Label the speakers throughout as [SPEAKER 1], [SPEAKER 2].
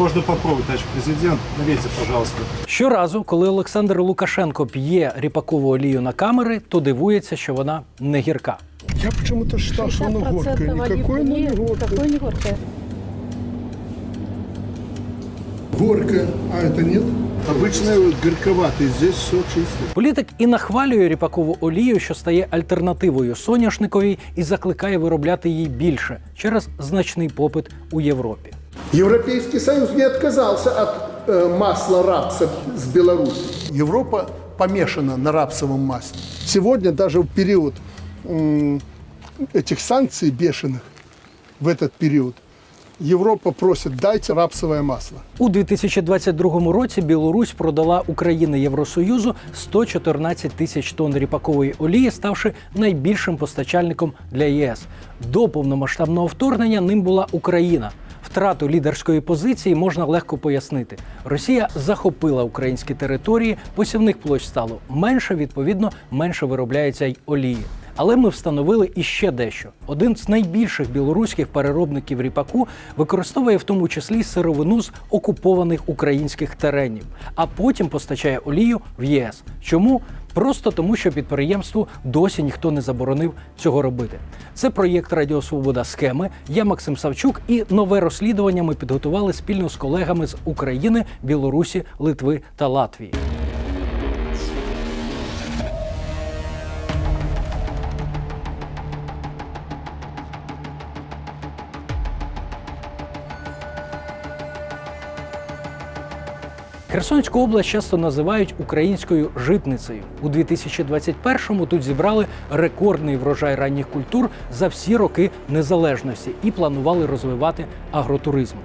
[SPEAKER 1] Можно попробовать, товарищ президент. Налейте, пожалуйста.
[SPEAKER 2] Щоразу, коли Олександр Лукашенко п'є ріпакову олію на камери, то дивується, що вона не гірка.
[SPEAKER 3] Я почему-то считал, что оно горькое.
[SPEAKER 4] 60%
[SPEAKER 3] Никакое оно не горькое.
[SPEAKER 4] Какое не горькое?
[SPEAKER 3] Горькое, а это нет? Обычное вот горьковатое, здесь все чисто.
[SPEAKER 2] Політик і нахвалює ріпакову олію, що стає альтернативою соняшниковій, і закликає виробляти її більше через значний попит у Європі.
[SPEAKER 3] Европейский Союз не отказался от э, масла рапса с Беларуси. Европа помешана на рапсовом масле. Сегодня даже в период м, этих санкций бешеных, в этот период, Европа просит, дайте рапсовое масло.
[SPEAKER 2] У 2022 році Білорусь продала Україні Євросоюзу 114 тисяч тонн ріпакової олії, ставши найбільшим постачальником для ЄС. До повномасштабного вторгнення ним була Україна. Втрату лідерської позиції можна легко пояснити. Росія захопила українські території, посівних площ стало менше, відповідно, менше виробляється й олії. Але ми встановили іще дещо. Один з найбільших білоруських переробників ріпаку використовує в тому числі сировину з окупованих українських теренів, а потім постачає олію в ЄС. Чому? Просто тому, що підприємству досі ніхто не заборонив цього робити. Це проєкт Радіо Свобода схеми. Я Максим Савчук, і нове розслідування ми підготували спільно з колегами з України, Білорусі, Литви та Латвії. Херсонську область часто називають українською житницею. У 2021-му тут зібрали рекордний врожай ранніх культур за всі роки незалежності і планували розвивати агротуризм.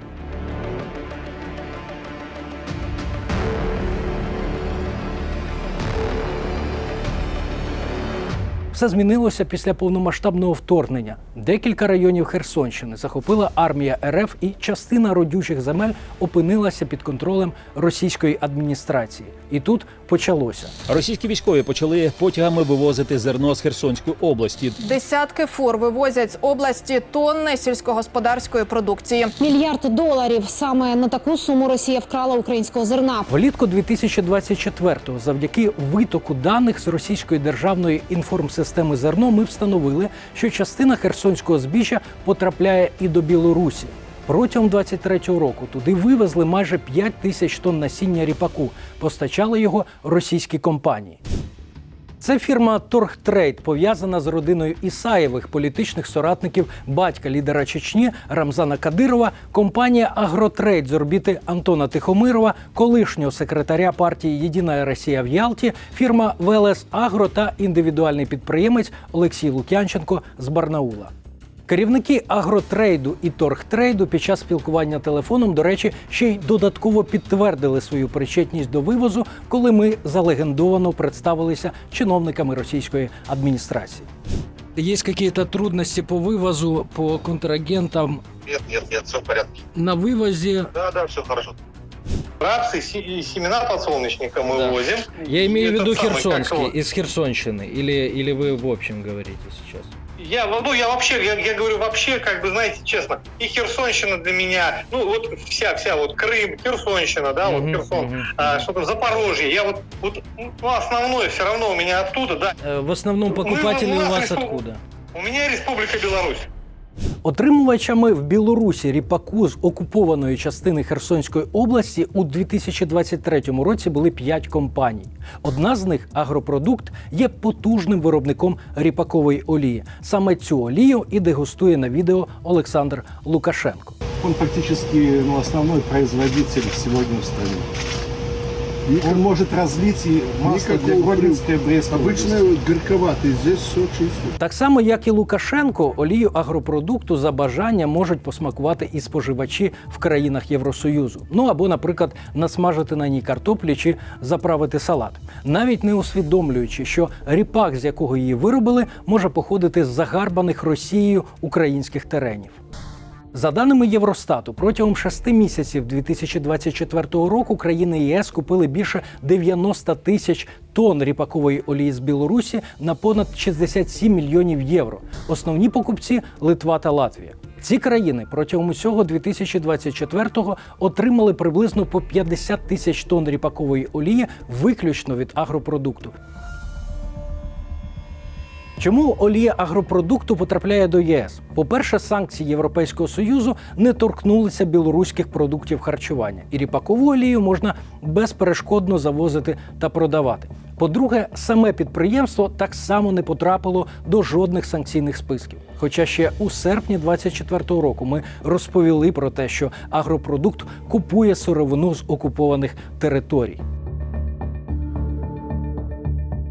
[SPEAKER 2] Все змінилося після повномасштабного вторгнення. Декілька районів Херсонщини захопила армія РФ, і частина родючих земель опинилася під контролем російської адміністрації. І тут почалося.
[SPEAKER 5] Російські військові почали потягами вивозити зерно з Херсонської області.
[SPEAKER 6] Десятки фур вивозять з області тонни сільськогосподарської продукції.
[SPEAKER 7] Мільярд доларів саме на таку суму Росія вкрала українського зерна.
[SPEAKER 2] Влітку 2024-го завдяки витоку даних з російської державної інформсистеми зерно ми встановили, що частина херсонського збіжжя потрапляє і до Білорусі. Протягом 23-го року туди вивезли майже 5 тисяч тонн насіння ріпаку, постачали його російські компанії. Це фірма Торгтрейд пов'язана з родиною Ісаєвих, політичних соратників батька лідера Чечні Рамзана Кадирова, компанія Агротрейд з орбіти Антона Тихомирова, колишнього секретаря партії Єдина Росія в Ялті, фірма ВЛС Агро та індивідуальний підприємець Олексій Лук'янченко з Барнаула. Керівники агротрейду і торгтрейду під час спілкування телефоном, до речі, ще й додатково підтвердили свою причетність до вивозу, коли ми залегендовано представилися чиновниками російської адміністрації. Є якісь трудності по вивозу по контрагентам
[SPEAKER 8] Нет, нет, нет, все в порядке.
[SPEAKER 2] на вивозі.
[SPEAKER 8] Да, да, все хорошо. Рапсы се- и семена подсолнечника мы
[SPEAKER 2] Да.
[SPEAKER 8] возим.
[SPEAKER 2] Я имею в
[SPEAKER 8] Этот
[SPEAKER 2] виду
[SPEAKER 8] самый, как
[SPEAKER 2] Херсонский,
[SPEAKER 8] его?
[SPEAKER 2] из Херсонщины, или, или вы в общем говорите сейчас?
[SPEAKER 8] Я, ну, я вообще, я, я говорю вообще, как бы, знаете, честно, и Херсонщина для меня, ну, вот вся, вся, вот Крым, Херсонщина, да,
[SPEAKER 2] Мгм,
[SPEAKER 8] вот Херсон,
[SPEAKER 2] мгм,
[SPEAKER 8] а, что там, Запорожье, я вот, вот, ну, основное все равно у меня оттуда, да.
[SPEAKER 2] Э, В основном покупатели
[SPEAKER 8] Мы- мы-
[SPEAKER 2] у
[SPEAKER 8] у нас
[SPEAKER 2] вас
[SPEAKER 8] респу-
[SPEAKER 2] откуда?
[SPEAKER 8] У меня Республика Беларусь.
[SPEAKER 2] Отримувачами в Білорусі ріпаку з окупованої частини Херсонської області у 2023 році були п'ять компаній. Одна з них агропродукт є потужним виробником ріпакової олії. Саме цю олію і дегустує на відео Олександр Лукашенко.
[SPEAKER 1] Он практически ну, основной производитель сегодня в стране. Он может разлить и масло для Гродненской Брестской
[SPEAKER 3] вот горьковатое, здесь все чисто.
[SPEAKER 2] Так само, як і Лукашенко, олію агропродукту за бажання можуть посмакувати і споживачі в країнах Євросоюзу. Ну або, наприклад, насмажити на ній картоплі чи заправити салат, навіть не усвідомлюючи, що ріпак, з якого її виробили, може походити з загарбаних Росією українських теренів. За даними Євростату, протягом шести місяців 2024 року країни ЄС купили більше 90 тисяч тонн ріпакової олії з Білорусі на понад 67 мільйонів євро. Основні покупці Литва та Латвія. Ці країни протягом усього 2024-го отримали приблизно по 50 тисяч тонн ріпакової олії виключно від агропродукту. Чому олія агропродукту потрапляє до ЄС? По-перше, санкції Європейського союзу не торкнулися білоруських продуктів харчування, і ріпакову олію можна безперешкодно завозити та продавати. По-друге, саме підприємство так само не потрапило до жодних санкційних списків. Хоча ще у серпні 2024 року ми розповіли про те, що агропродукт купує сировину з окупованих територій.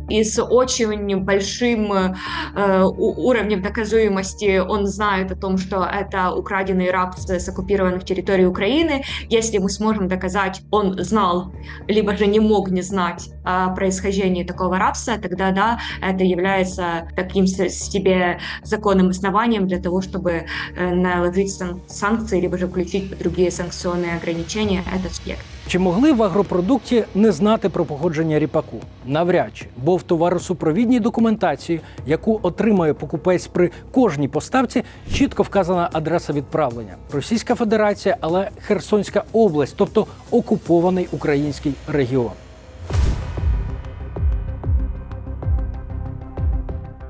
[SPEAKER 4] И с очень большим э, уровнем доказуемости он знает о том, что это украденный рабство с оккупированных территорий Украины. Если мы сможем доказать, он знал, либо же не мог не знать о происхождении такого рабства, тогда да, это является таким себе законным основанием для того, чтобы э, наложить сан- санкции, либо же включить другие санкционные ограничения этот субъект.
[SPEAKER 2] Чи могли в агропродукті не знати про походження ріпаку? Навряд чи, бо в товаросупровідній документації, яку отримує покупець при кожній поставці, чітко вказана адреса відправлення Російська Федерація, але Херсонська область, тобто окупований український регіон.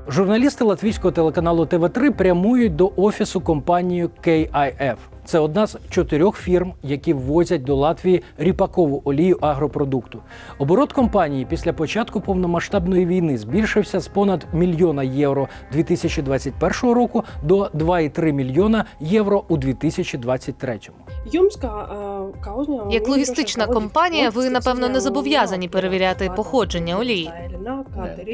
[SPEAKER 2] Журналісти латвійського телеканалу ТВ3 прямують до офісу компанії KIF. Це одна з чотирьох фірм, які ввозять до Латвії ріпакову олію агропродукту. Оборот компанії після початку повномасштабної війни збільшився з понад мільйона євро 2021 року до 2,3 мільйона євро у 2023.
[SPEAKER 9] Як логістична компанія, ви напевно не зобов'язані перевіряти походження олії.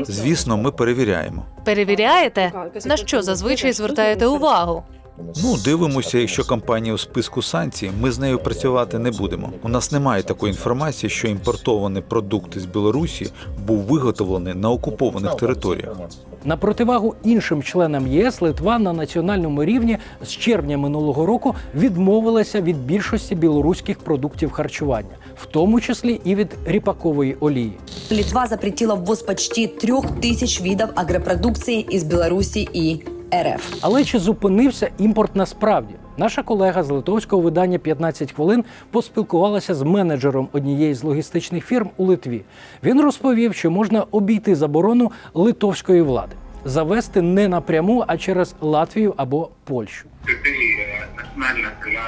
[SPEAKER 10] Звісно, ми перевіряємо.
[SPEAKER 9] Перевіряєте? На що зазвичай звертаєте увагу?
[SPEAKER 10] Ну, дивимося, якщо компанія у списку санкцій, ми з нею працювати не будемо. У нас немає такої інформації, що імпортований продукт з Білорусі був виготовлений на окупованих територіях.
[SPEAKER 2] На противагу іншим членам ЄС Литва на національному рівні з червня минулого року відмовилася від більшості білоруських продуктів харчування, в тому числі і від ріпакової олії.
[SPEAKER 11] Литва запретила ввоз почти трех тысяч видов агропродукции из Беларуси и РФ.
[SPEAKER 2] Але чи зупинився імпорт насправді? Наша колега з литовського видання «15 хвилин поспілкувалася з менеджером однієї з логістичних фірм у Литві. Він розповів, що можна обійти заборону литовської влади, завести не напряму, а через Латвію або Польщу.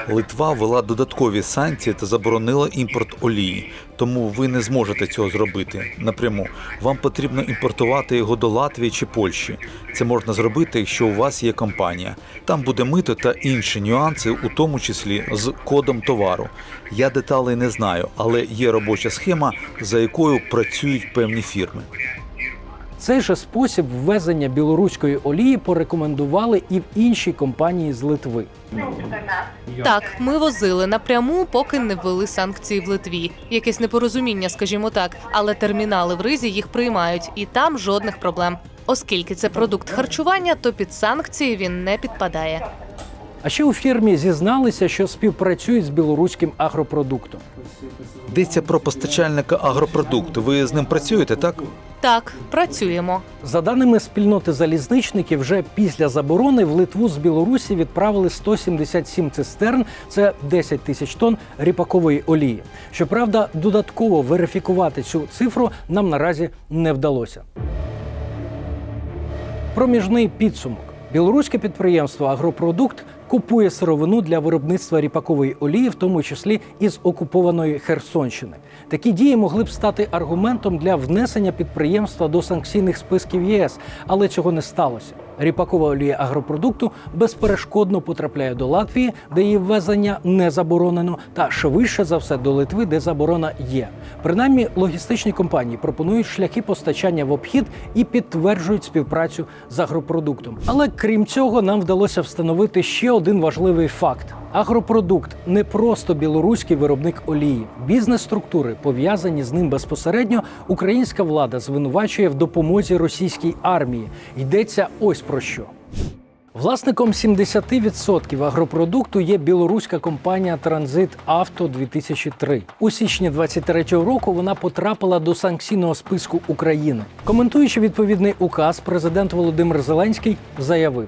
[SPEAKER 10] Литва ввела додаткові санкції та заборонила імпорт олії, тому ви не зможете цього зробити напряму. Вам потрібно імпортувати його до Латвії чи Польщі. Це можна зробити, якщо у вас є компанія. Там буде мито та інші нюанси, у тому числі з кодом товару. Я деталей не знаю, але є робоча схема, за якою працюють певні фірми.
[SPEAKER 2] Цей же спосіб ввезення білоруської олії порекомендували і в іншій компанії з Литви.
[SPEAKER 9] Так, ми возили напряму, поки не ввели санкції в Литві. Якесь непорозуміння, скажімо так, але термінали в ризі їх приймають, і там жодних проблем. Оскільки це продукт харчування, то під санкції він не підпадає.
[SPEAKER 2] А ще у фірмі зізналися, що співпрацюють з білоруським агропродуктом.
[SPEAKER 10] Йдеться про постачальника агропродукту. Ви з ним працюєте, так?
[SPEAKER 9] Так, працюємо.
[SPEAKER 2] За даними спільноти залізничників, вже після заборони в Литву з Білорусі відправили 177 цистерн, це 10 тисяч тонн ріпакової олії. Щоправда, додатково верифікувати цю цифру нам наразі не вдалося. Проміжний підсумок. Білоруське підприємство Агропродукт купує сировину для виробництва ріпакової олії, в тому числі із окупованої Херсонщини. Такі дії могли б стати аргументом для внесення підприємства до санкційних списків ЄС, але цього не сталося. Ріпакова агропродукту безперешкодно потрапляє до Латвії, де її ввезення не заборонено, та швидше за все до Литви, де заборона є. Принаймні, логістичні компанії пропонують шляхи постачання в обхід і підтверджують співпрацю з агропродуктом. Але крім цього, нам вдалося встановити ще один важливий факт: агропродукт не просто білоруський виробник олії. Бізнес-структури, пов'язані з ним безпосередньо, українська влада звинувачує в допомозі російській армії. Йдеться ось про що. Власником 70% агропродукту є білоруська компанія Транзит Авто 2003 У січні 23-го року вона потрапила до санкційного списку України. Коментуючи відповідний указ, президент Володимир Зеленський заявив: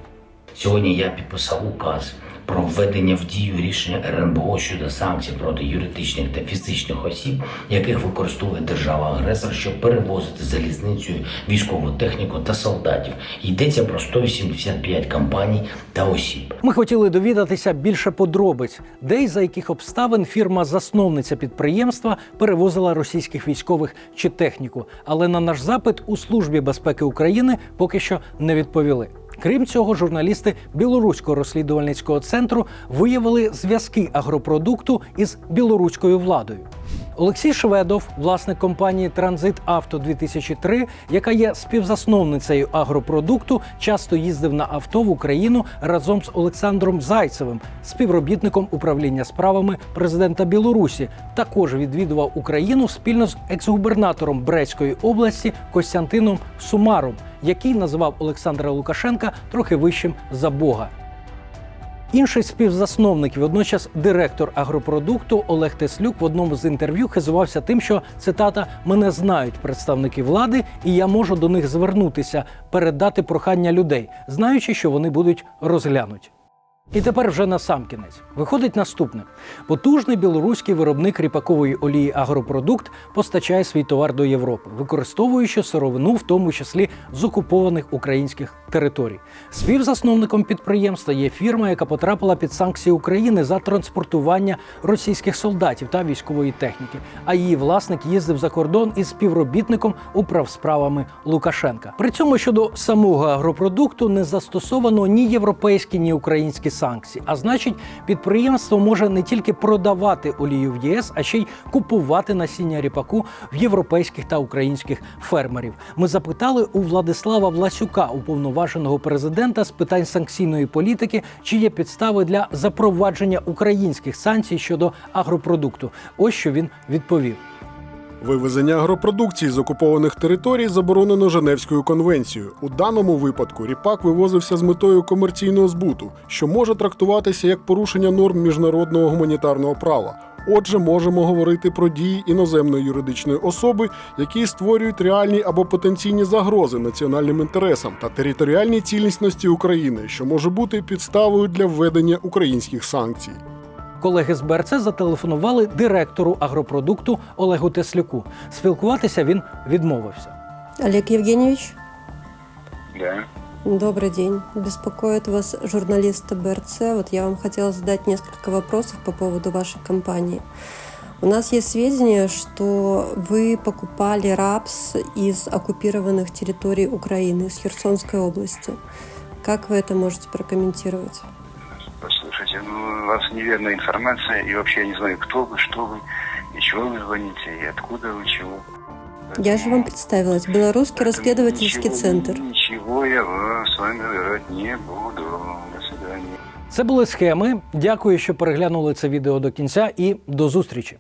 [SPEAKER 12] Сьогодні я підписав указ про введення в дію рішення РНБО щодо санкцій проти юридичних та фізичних осіб, яких використовує держава-агресор, щоб перевозити залізницею військову техніку та солдатів. Йдеться про 185 компаній та осіб.
[SPEAKER 2] Ми хотіли довідатися більше подробиць, де і за яких обставин фірма-засновниця підприємства перевозила російських військових чи техніку. Але на наш запит у службі безпеки України поки що не відповіли. Крім цього, журналісти білоруського розслідувальницького центру виявили зв'язки агропродукту із білоруською владою. Олексій Шведов, власник компанії Транзит Авто 2003 яка є співзасновницею агропродукту, часто їздив на авто в Україну разом з Олександром Зайцевим, співробітником управління справами президента Білорусі. Також відвідував Україну спільно з екс-губернатором Брестської області Костянтином Сумаром, який називав Олександра Лукашенка трохи вищим за Бога. Інший співзасновник, водночас директор агропродукту Олег Теслюк в одному з інтерв'ю хизувався тим, що цитата мене знають представники влади, і я можу до них звернутися, передати прохання людей, знаючи, що вони будуть розглянуті. І тепер вже на сам кінець виходить наступне: потужний білоруський виробник ріпакової олії агропродукт постачає свій товар до Європи, використовуючи сировину, в тому числі з окупованих українських територій. Співзасновником підприємства є фірма, яка потрапила під санкції України за транспортування російських солдатів та військової техніки. А її власник їздив за кордон із співробітником управсправами Лукашенка. При цьому щодо самого агропродукту не застосовано ні європейські, ні українські санкції. А значить, підприємство може не тільки продавати олію в ЄС, а ще й купувати насіння ріпаку в європейських та українських фермерів. Ми запитали у Владислава Власюка, уповноваженого президента з питань санкційної політики, чи є підстави для запровадження українських санкцій щодо агропродукту. Ось що він відповів.
[SPEAKER 13] Вивезення агропродукції з окупованих територій заборонено Женевською конвенцією. У даному випадку ріпак вивозився з метою комерційного збуту, що може трактуватися як порушення норм міжнародного гуманітарного права. Отже, можемо говорити про дії іноземної юридичної особи, які створюють реальні або потенційні загрози національним інтересам та територіальній цілісності України, що може бути підставою для введення українських санкцій.
[SPEAKER 2] Колеги з БРЦ зателефонували директору агропродукту Олегу Теслюку. Спілкуватися він відмовився.
[SPEAKER 14] Олег Евгеньевич,
[SPEAKER 8] Да.
[SPEAKER 14] добрый день. Беспокоит вас журналисты БРЦ. Вот я вам хотела задать несколько вопросов по поводу вашей компании. У нас есть сведения, что вы покупали рапс из оккупированных территорий Украины, из Херсонской области. Как вы это можете прокомментировать?
[SPEAKER 8] Послушайте, ну, у вас неверная информация, и вообще я не знаю, кто вы, что вы, и чего вы звоните, и откуда вы, чего.
[SPEAKER 14] Я же вам представилась. Белорусский
[SPEAKER 8] Поэтому
[SPEAKER 14] расследовательский
[SPEAKER 8] ничего-
[SPEAKER 14] центр.
[SPEAKER 8] Ничего я вам с вами говорить не буду. До свидания.
[SPEAKER 2] Це були схеми. Дякую, що переглянули це відео до кінця, і до зустрічі.